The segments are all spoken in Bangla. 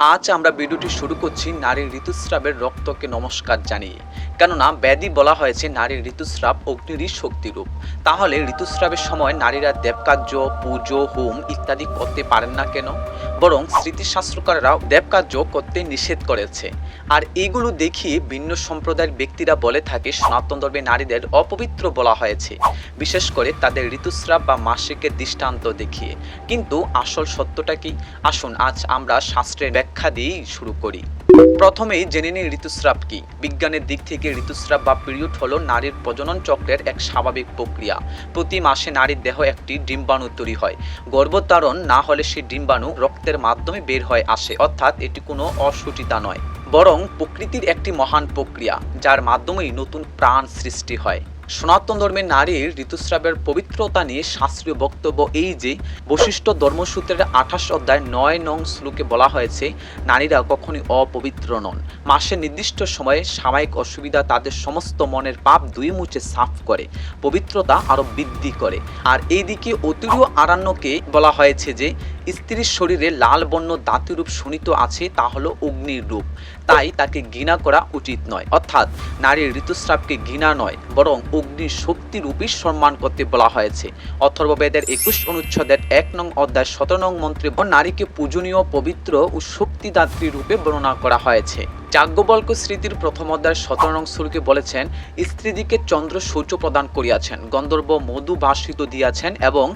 আজ আমরা ভিডিওটি শুরু করছি নারীর ঋতুস্রাবের রক্তকে নমস্কার জানিয়ে। কেননা ব্যাধি বলা হয়েছে নারীর ঋতুস্রাব অগ্নিরই শক্তিরূপ। তাহলে ঋতুস্রাবের সময় নারীরা দেবকার্য, পুজো, হোম ইত্যাদি করতে পারেন না কেন? বরং স্মৃতিশাস্ত্রকাররা দেবকার্য করতে নিষেধ করেছে। আর এগুলো দেখিয়ে ভিন্ন সম্প্রদায়ের ব্যক্তিরা বলে থাকে, সনাতন ধর্মে নারীদের অপবিত্র বলা হয়েছে। বিশেষ করে তাদের ঋতুস্রাব বা মাসিকের দৃষ্টান্ত দেখিয়ে। কিন্তু আসল সত্যটা কি? আসুন আজ আমরা শাস্ত্রের ব্যাখ্যা দিয়েই শুরু করি। প্রথমেই জেনে নিই ঋতুস্রাব কি। বিজ্ঞানের দিক থেকে ঋতুস্রাব বা পিরিয়ড হলো নারীর প্রজনন চক্রের এক স্বাভাবিক প্রক্রিয়া। প্রতি মাসে নারীর দেহ একটি ডিম্বাণু তৈরি হয়। গর্ভধারণ না হলে সেই ডিম্বাণু রক্তের মাধ্যমে বের হয়ে আসে, অর্থাৎ এটি কোনো অসুচিতা নয়। বরং প্রকৃতির একটি মহান প্রক্রিয়া, যার মাধ্যমেই নতুন প্রাণ সৃষ্টি হয়। সনাতন ধর্মের নারীর ঋতুস্রাবের পবিত্রতা নিয়ে শাস্ত্রীয় বক্তব্য এই যে, বৈশিষ্ট্য ধর্মসূত্রের আঠাশ অধ্যায় নয় নং শ্লোকে বলা হয়েছে, নারীরা কখনই অপবিত্র নন। মাসের নির্দিষ্ট সময়ে সাময়িক অসুবিধা তাদের সমস্ত মনের পাপ দুই মুছে সাফ করে, পবিত্রতা আরও বৃদ্ধি করে। আর এইদিকে অতিরিয় আরণ্যকে বলা হয়েছে যে, স্ত্রীর শরীরে লাল বর্ণ দাঁতিরূপ শোণিত আছে, তা হলো অগ্নির রূপ। তাই তাকে ঘৃণা করা উচিত নয়। অর্থাৎ, নারীর ঋতুস্রাবকে ঘৃণা নয়, বরং অগ্নির শক্তি রূপী সম্মান করতে বলা হয়েছে। অথর্ববেদের একুশ অনুচ্ছেদের এক নং অধ্যায় সতেরো নং মন্ত্রে নারীকে পূজনীয়, পবিত্র ও শক্তিদাত্রী রূপে বর্ণনা করা হয়েছে। যাজ্ঞবল্ক স্মৃতির প্রথম অধ্যায় সতেরো নং সুরকে বলেছেন স্ত্রীদিকে চন্দ্র সূর্য প্রদান করিয়াছেন, গন্ধর্ব মধু ভাষিত দিয়াছেন এবং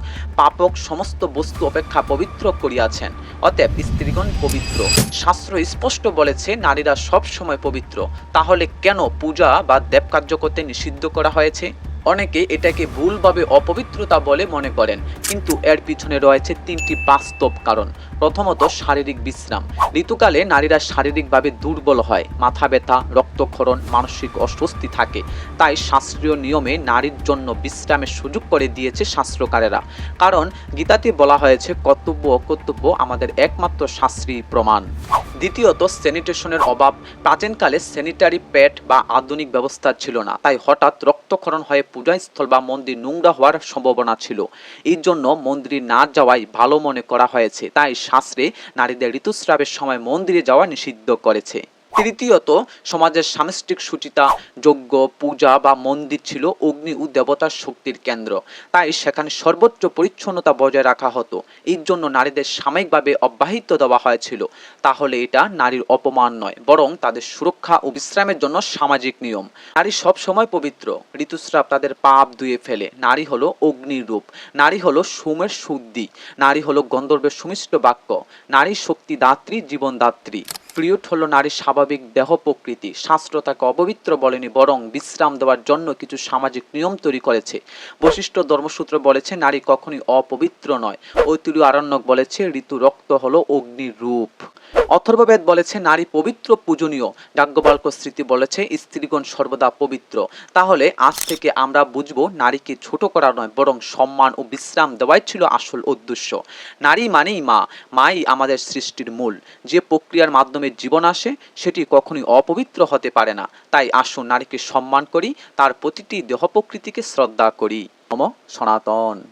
পাপক সমস্ত বস্তু অপেক্ষা পবিত্র করিয়াছেন। অতএব স্ত্রীগণ পবিত্র। শাস্ত্র স্পষ্ট বলেছে, নারীরা সব সময় পবিত্র। তাহলে কেন পূজা বা দেবকার্য করতে নিষিদ্ধ করা হয়েছে? অনেকে এটাকে ভুলভাবে অপবিত্রতা বলে মনে করেন, কিন্তু এর পিছনে রয়েছে তিনটি বাস্তব কারণ। প্রথমত, শারীরিক বিশ্রাম। ঋতুকালে নারীরা শারীরিকভাবে দুর্বল হয়, মাথা ব্যথা, রক্তক্ষরণ, মানসিক অস্বস্তি থাকে। তাই শাস্ত্রীয় নিয়মে নারীর জন্য বিশ্রামের সুযোগ করে দিয়েছে শাস্ত্রকারেরা। কারণ গীতাতে বলা হয়েছে, কর্তব্য অকর্তব্য আমাদের একমাত্র শাস্ত্রী প্রমাণ। দ্বিতীয়ত স্যানিটেশনের অভাব। প্রাচীনকালে স্যানিটারি প্যাড বা আধুনিক ব্যবস্থা ছিল না। তাই হঠাৎ রক্তক্ষরণ হয়ে পূজাস্থল বা মন্দির নোংরা হওয়ার সম্ভাবনা ছিল। এই জন্য মন্দিরে না যাওয়াই ভালো মনে করা হয়েছে। তাই শাস্ত্রে নারীদের ঋতুস্রাবের সময় মন্দিরে যাওয়া নিষিদ্ধ করেছে। তৃতীয়ত, সমাজের সাংস্কৃতিক সূচিতা, যজ্ঞ, পূজা বা মন্দির ছিল অগ্নি ও দেবতার শক্তির কেন্দ্র। তাই সেখানে সর্বোচ্চ পরিচ্ছন্নতা বজায় রাখা হতো। এর জন্য নারীদের সাময়িকভাবে অব্যাহিত দেওয়া হয়েছিল। তাহলে এটা নারীর অপমান নয়, বরং তাদের সুরক্ষা ও বিশ্রামের জন্য সামাজিক নিয়ম। নারী সব সময় পবিত্র। ঋতুস্রাব তাদের পাপ ধুয়ে ফেলে। নারী হলো অগ্নির রূপ। নারী হলো সোমের শুদ্ধি। নারী হলো গন্ধর্বের সুমিষ্ট বাক্য। নারী শক্তি দাত্রী জীবনদাত্রী পিরিয়ড হলো নারীর স্বাভাবিক দেহ প্রকৃতি। শাস্ত্র তাকে অপবিত্র বলেনি, বরং বিশ্রাম দেওয়ার জন্য কিছু সামাজিক নিয়ম তৈরি করেছে। বৈশিষ্ট্য ধর্মসূত্র বলেছে, নারী কখনই অপবিত্র নয়। ঐতিহ্য আরণ্যক বলেছে, ঋতু রক্ত হলো অগ্নির রূপ। অথর্ববেদ বলেছে, নারী পবিত্র পূজনীয়। যাজ্ঞবাল্ক স্মৃতি বলেছে, স্ত্রীগণ সর্বদা পবিত্র। তাহলে আজ থেকে আমরা বুঝব, নারীকে ছোট করা নয়, বরং সম্মান ও বিশ্রাম দেওয়াই ছিল আসল উদ্দেশ্য। নারী মানেই মা, মাই আমাদের সৃষ্টির মূল। যে প্রক্রিয়ার মাধ্যমে জীবন আসে, সেটি কখনোই অপবিত্র হতে পারে না। তাই আসুন নারীকে সম্মান করি, তার প্রতিটি দেহ প্রকৃতিকে শ্রদ্ধা করি। নম সনাতন।